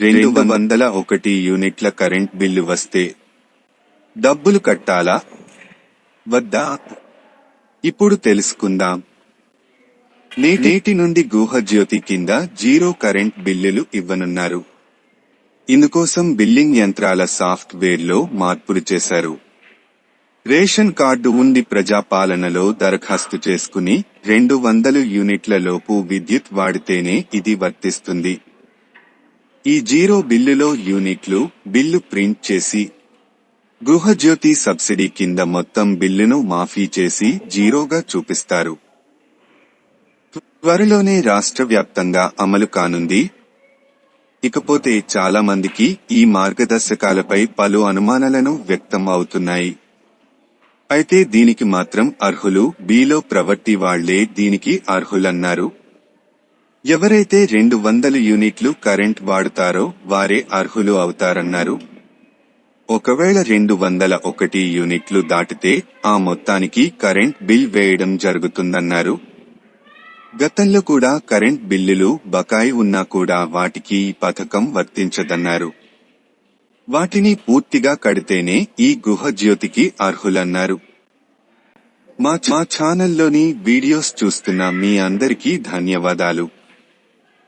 రెండు వందల ఒకటి యూనిట్ల కరెంట్ బిల్లు వస్తే డబ్బులు కట్టాలా? వద్దా? ఇప్పుడు తెలుసుకుందాం. నేటి నుండి గృహజ్యోతి కింద జీరో కరెంట్ బిల్లులు ఇవ్వనున్నారు. ఇందుకోసం బిల్లింగ్ యంత్రాల సాఫ్ట్వేర్లో మార్పులు చేశారు. రేషన్ కార్డు ఉండి ప్రజాపాలనలో దరఖాస్తు చేసుకుని రెండు వందలు యూనిట్ల లోపు విద్యుత్ వాడితేనే ఇది వర్తిస్తుంది. ఈ జీరో బిల్లులో యూనిట్లు బిల్లు ప్రింట్ చేసి గృహజ్యోతి సబ్సిడీ కింద మొత్తం బిల్లును మాఫీ చేసి జీరోగా చూపిస్తారు. త్వరలోనే రాష్ట్ర వ్యాప్తంగా అమలు కానుంది. ఇకపోతే చాలా మందికి ఈ మార్గదర్శకాలపై పలు అనుమానాలను వ్యక్తం అవుతున్నాయి. అయితే దీనికి మాత్రం అర్హులు బీలో ప్రవర్తి వాళ్ళే దీనికి అర్హులన్నారు. ఎవరైతే రెండు వందల యూనిట్లు కరెంట్ వాడుతారో వారే అర్హులు అవుతారన్నారు. ఒకవేళ రెండు వందల ఒకటి యూనిట్లు దాటితే ఆ మొత్తానికి కరెంట్ బిల్ వేయడం జరుగుతుందన్నారు. గతంలో కూడా కరెంట్ బిల్లులు బకాయి ఉన్నా కూడా వాటికి ఈ పథకం వర్తించదన్నారు. వాటిని పూర్తిగా కడితేనే ఈ గృహజ్యోతికి అర్హులన్నారు. మా మా ఛానల్లోని వీడియోస్ చూస్తున్న మీ అందరికీ ధన్యవాదాలు.